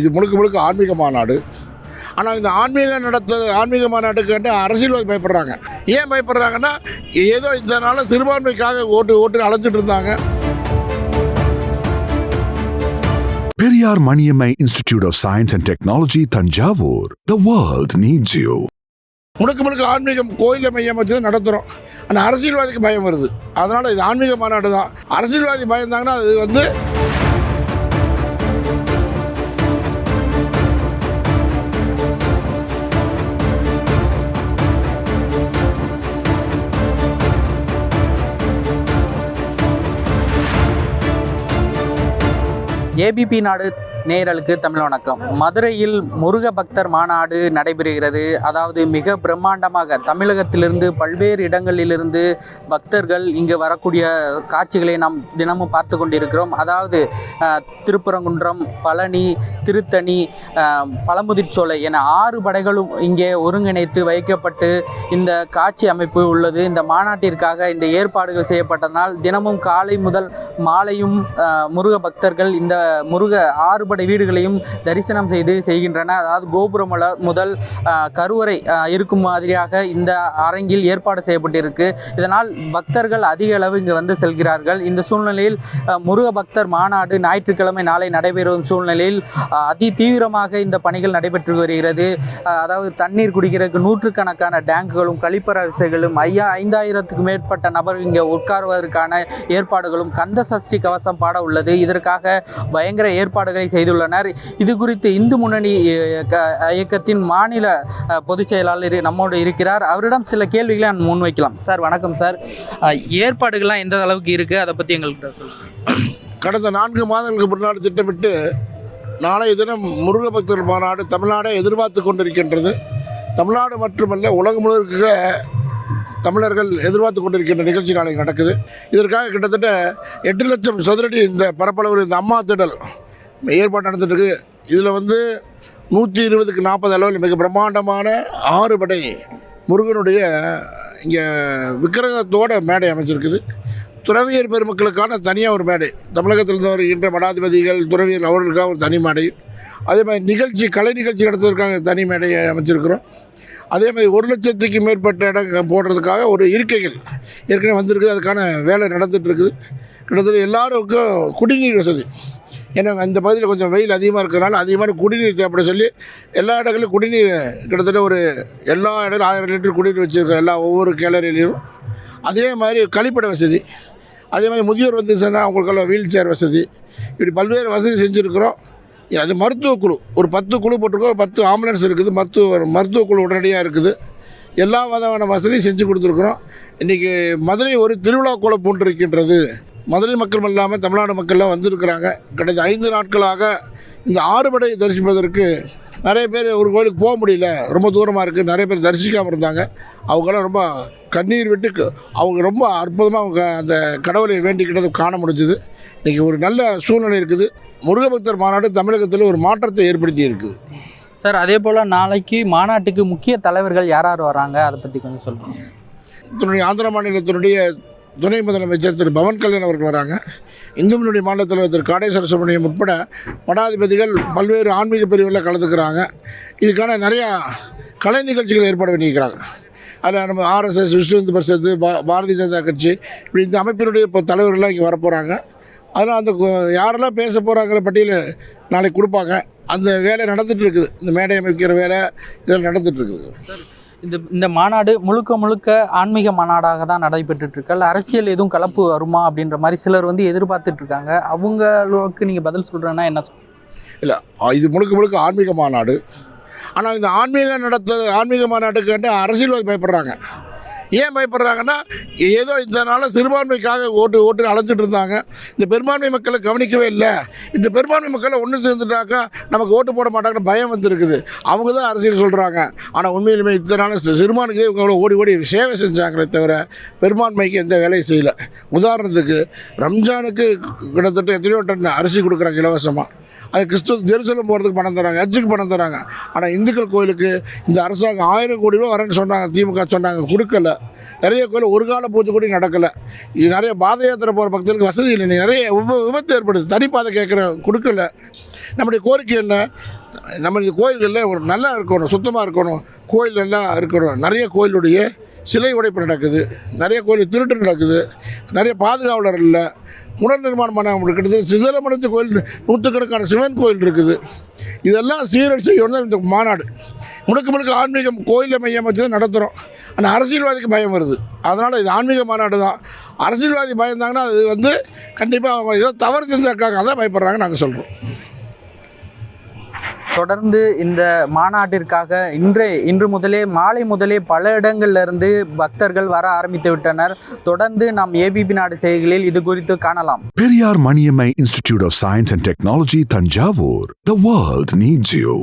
இது முழுக்க முழுக்க ஆன்மீக மாநாடு. ஆனால் இந்த ஆன்மீக நடத்த ஆன்மீக மாநாட்டுக்கு அரசியல்வாதி பயப்படுறாங்க. ஏன் பயப்படுறாங்கன்னா ஏதோ இந்த நாளில் சிறுபான்மைக்காக ஓட்டு ஓட்டு அழைச்சிட்டு இருந்தாங்க. Periyar Maniammai Institute of Science and Technology, Tanjavur. The world needs you. முழுக்க முழுக்க ஆன்மீகம் கோயிலை மையம் வச்சு தான் நடத்துகிறோம் ஆனால் அரசியல்வாதிக்கு பயம் வருது. அதனால் இது ஆன்மீக மாநாடு தான். அரசியல்வாதி பயந்தாங்கன்னா அது வந்து ஏபிபி நாடு நேரலுக்கு தமிழ் வணக்கம். மதுரையில் முருக பக்தர் மாநாடு நடைபெறுகிறது. அதாவது மிக பிரம்மாண்டமாக தமிழகத்திலிருந்து பல்வேறு இடங்களிலிருந்து பக்தர்கள் இங்கு வரக்கூடிய காட்சிகளை நாம் தினமும் பார்த்து கொண்டிருக்கிறோம். அதாவது திருப்புறங்குன்றம் திருப்பரங்குன்றம் பழனி திருத்தணி பழமுதிர்ச்சோலை என ஆறு படைகளும் இங்கே ஒருங்கிணைத்து வைக்கப்பட்டு இந்த காட்சி அமைப்பு உள்ளது. இந்த மாநாட்டிற்காக இந்த ஏற்பாடுகள் செய்யப்பட்டதனால் தினமும் காலை முதல் மாலையும் முருக பக்தர்கள் இந்த முருக ஆறு ஆறுபடை வீடுகளையும் தரிசனம் செய்து செய்கின்றன. அதாவது கோபுரம் முதல் கருவறை இருக்கும் மாதிரியாக இந்த அரங்கில் ஏற்பாடு செய்யப்பட்டிருக்கு. இதனால் பக்தர்கள் அதிக அளவு இங்கு வந்து செல்கிறார்கள். இந்த சூழ்நிலையில் முருக பக்தர் மாநாடு ஞாயிற்றுக்கிழமை நாளை நடைபெறும் சூழ்நிலையில் அதி தீவிரமாக இந்த பணிகள் நடைபெற்று வருகிறது. அதாவது தண்ணீர் குடிக்கிறதுக்கு நூற்றுக்கணக்கான டேங்குகளும் கழிப்பற வசதிகளும் ஐயா ஐந்தாயிரத்துக்கு மேற்பட்ட நபர் இங்கே உட்காருவதற்கான ஏற்பாடுகளும் கந்த சஷ்டி கவசம் பாட உள்ளது. இதற்காக பயங்கர ஏற்பாடுகளை செய்து செய்துள்ளனர். இது குறித்து இந்து முன்னணி க- இயக்கத்தின் மாநில பொதுச் செயலாளர் நம்மோடு இருக்கிறார். அவரிடம் சில கேள்விகளை நான் முன்வைக்கலாம். சார் வணக்கம் சார். ஏற்பாடுகள்லாம் எந்த அளவுக்கு இருக்குது அதை பற்றி எங்களுக்கு கடந்த நான்கு மாதங்களுக்கு முன்னாடி திட்டமிட்டு நாளைய தினம் முருக பக்தர் மாநாடு தமிழ்நாடே எதிர்பார்த்து கொண்டிருக்கின்றது. தமிழ்நாடு மட்டுமல்ல உலகம் முழுக்க தமிழர்கள் எதிர்பார்த்து கொண்டிருக்கின்ற நிகழ்ச்சி நாளைக்கு நடக்குது. இதற்காக கிட்டத்தட்ட எட்டு லட்சம் சதுரடி இந்த பரப்பளவு இந்த அம்மா திடல் ஏற்பாடு நடந்துட்டு இதில் வந்து நூற்றி இருபதுக்கு நாற்பது அளவில் மிக பிரம்மாண்டமான ஆறு படை முருகனுடைய இங்கே விக்கிரகத்தோட மேடை அமைச்சிருக்குது துறவியர் பெருமக்களுக்கான தனியாக ஒரு மேடை. தமிழகத்திலிருந்து வருகின்ற மடாதிபதிகள் துறவியர் அவர்களுக்காக ஒரு தனி மேடை. அதே மாதிரி நிகழ்ச்சி கலை நிகழ்ச்சி நடத்துவதற்காக தனி மேடையை அமைச்சிருக்கிறோம் அதே மாதிரி ஒரு லட்சத்துக்கு மேற்பட்ட இடம் போடுறதுக்காக ஒரு இருக்கைகள் ஏற்கனவே வந்திருக்குது. அதுக்கான வேலை நடந்துகிட்டு இருக்குது கிட்டத்தட்ட எல்லாருக்கும் குடிநீர் வசதி. ஏன்னா அந்த பகுதியில் கொஞ்சம் வெயில் அதிகமாக இருக்கிறனால அதிகமான குடிநீர் தேவைப்பட சொல்லி எல்லா இடங்களிலும் குடிநீர் கிட்டத்தட்ட ஒரு எல்லா இடத்துல ஆயிரம் லிட்டர் குடிநீர் வச்சுருக்கோம் எல்லா ஒவ்வொரு கேலரிலையும் அதே மாதிரி கழிப்பிட வசதி. அதே மாதிரி முதியோர் வந்து சொன்னால் அவங்களுக்கெல்லாம் வீல் சேர் வசதி. இப்படி பல்வேறு வசதி செஞ்சுருக்கிறோம். அது மருத்துவ குழு. ஒரு பத்து குழு போட்டிருக்கோம். பத்து ஆம்புலன்ஸ் இருக்குது. மருத்துவ மருத்துவ குழு உடனடியாக இருக்குது. எல்லா விதமான வசதியும் செஞ்சு கொடுத்துருக்குறோம். இன்றைக்கி மதுரை ஒரு திருவிழா கூட பூண்டிருக்கின்றது மதுரை மக்கள் இல்லாமல் தமிழ்நாடு மக்கள்லாம் வந்திருக்கிறாங்க. கடந்த ஐந்து நாட்களாக இந்த ஆறுபடை தரிசிப்பதற்கு நிறைய பேர் ஒரு கோயிலுக்கு போக முடியல. ரொம்ப தூரமாக இருக்குது நிறைய பேர் தரிசிக்காமல் இருந்தாங்க. அவங்களாம் ரொம்ப கண்ணீர் விட்டு அவங்க ரொம்ப அற்புதமாக அவங்க அந்த கடவுளை வேண்டிக்கிட்டதை காண முடிஞ்சுது. இன்றைக்கி ஒரு நல்ல சூழ்நிலை இருக்குது. முருகபக்தர் மாநாடு தமிழகத்தில் ஒரு மாற்றத்தை ஏற்படுத்தி இருக்குது சார் அதே போல நாளைக்கு மாநாட்டுக்கு முக்கிய தலைவர்கள் யார் யார் வராங்க? அதை பத்தி கொஞ்சம் சொல்லுங்க. இதனுடைய ஆந்திர மாநிலத்தினுடைய துணை முதலமைச்சர் திரு பவன் கல்யாண் அவர்கள் வராங்க. இந்து முன்னணி மாநில தலைவர் திரு காடேஸ்வர சுப்பிரமணியம் உட்பட மடாதிபதிகள் பல்வேறு ஆன்மீக பிரிவுகளில் கலந்துக்கிறாங்க. இதுக்கான நிறையா கலை நிகழ்ச்சிகள் ஏற்பாடு பண்ணியிருக்கிறாங்க. அதில் நம்ம ஆர்எஸ்எஸ் விஸ்வ இந்து பரிஷத்து பா பாரதிய ஜனதா கட்சி இப்படி இந்த அமைப்பினுடைய இப்போ தலைவர்கள்லாம் இங்கே வரப்போகிறாங்க அதனால் அந்த யாரெல்லாம் பேச போகிறாங்கிற பட்டியல் நாளைக்கு கொடுப்பாங்க. அந்த வேலை நடந்துகிட்டு இருக்குது. இந்த மேடை அமைக்கிற வேலை இதெல்லாம் நடந்துகிட்டு இருக்குது. இந்த இந்த மாநாடு முழுக்க முழுக்க ஆன்மீக மாநாடாக தான் நடைபெற்றுட்டு இருக்கு அரசியல் எதுவும் கலப்பு வருமா அப்படின்ற மாதிரி சிலர் வந்து எதிர்பார்த்துட்டு இருக்காங்க அவங்களுக்கு நீங்க பதில் சொல்றேன்னா என்ன இல்லை இது முழுக்க முழுக்க ஆன்மீக மாநாடு. ஆனால் இந்த ஆன்மீக நடத்த ஆன்மீக மாநாட்டுக்கு அரசியல்வாதி பயப்படுறாங்க. ஏன் பயப்படுறாங்கன்னா ஏதோ இந்த நாளில் சிறுபான்மைக்காக ஓட்டு ஓட்டு அழைச்சிட்டு இருந்தாங்க. இந்த பெரும்பான்மை மக்களை கவனிக்கவே இல்லை. இந்த பெரும்பான்மை மக்களை ஒன்று சேர்ந்துட்டாக்கா நமக்கு ஓட்டு போட மாட்டாங்கன்னு பயம் வந்துருக்குது. அவங்க தான் அரசியல் சொல்கிறாங்க ஆனால் உண்மையிலுமே இத்தனை நாள் சிறுபான்மைக்கு இவங்க ஓடி ஓடி சேவை செஞ்சாங்களே தவிர பெரும்பான்மைக்கு எந்த வேலையும் செய்யலை. உதாரணத்துக்கு ரம்ஜானுக்கு கிட்டத்தட்ட எத்தனையோ டன் அரிசி கொடுக்குறாங்க இலவசமாக அது கிறிஸ்துவ ஜெருசலம் போகிறதுக்கு பணம் தராங்க ஹஜ்ஜுக்கு பணம் தராங்க. ஆனால் இந்துக்கள் கோயிலுக்கு இந்த அரசாங்கம் ஆயிரம் கோடி ரூபா வரேன்னு சொன்னாங்க திமுக சொன்னாங்க கொடுக்கல. நிறைய கோயில் ஒரு கால பூஜை கூட நடக்கலை. இது நிறைய பாத யாத்திரை போகிற பக்தர்களுக்கு வசதி இல்லை. நிறைய விப விபத்து ஏற்படுது. தனிப்பாதை கேட்குற கொடுக்கல. நம்முடைய கோரிக்கை என்ன? நம்ம இந்த கோயில்களில் ஒரு நல்லா இருக்கணும் சுத்தமாக இருக்கணும். கோயில் நல்லா இருக்கணும். நிறைய கோயிலுடைய சிலை உடைப்பு நடக்குது. நிறைய கோயில் திருட்டு நடக்குது. நிறைய பாதுகாவலர் இல்லை. புனர் நிர்மாணம் பண்ண கிட்டத்தட்ட சிதலமடைஞ்ச கோயில் நூற்றுக்கணக்கான சிவன் கோயில் இருக்குது. இதெல்லாம் சீரழி செய்யணும் இந்த மாநாடு. முழுக்க முழுக்க ஆன்மீகம் கோயிலை மையம் வச்சு தான் நடத்துகிறோம் ஆனால் அரசியல்வாதிக்கு பயம் வருது. அதனால் இது ஆன்மீக மாநாடு தான். அரசியல்வாதி பயந்தாங்கன்னா அது வந்து கண்டிப்பாக அவங்க ஏதோ தவறு செஞ்சாக்காங்க அதான் பயப்படுறாங்க நாங்கள் சொல்கிறோம் தொடர்ந்து இந்த மாநாட்டிற்காக இன்றே இன்று முதலே மாலை முதலே பல இடங்களிலிருந்து பக்தர்கள் வர ஆரம்பித்து விட்டனர். தொடர்ந்து நாம் ஏபிபி நாடு செய்திகளில் இது குறித்து காணலாம். Periyar Maniammai institute of science and technology Thanjavur. The world needs you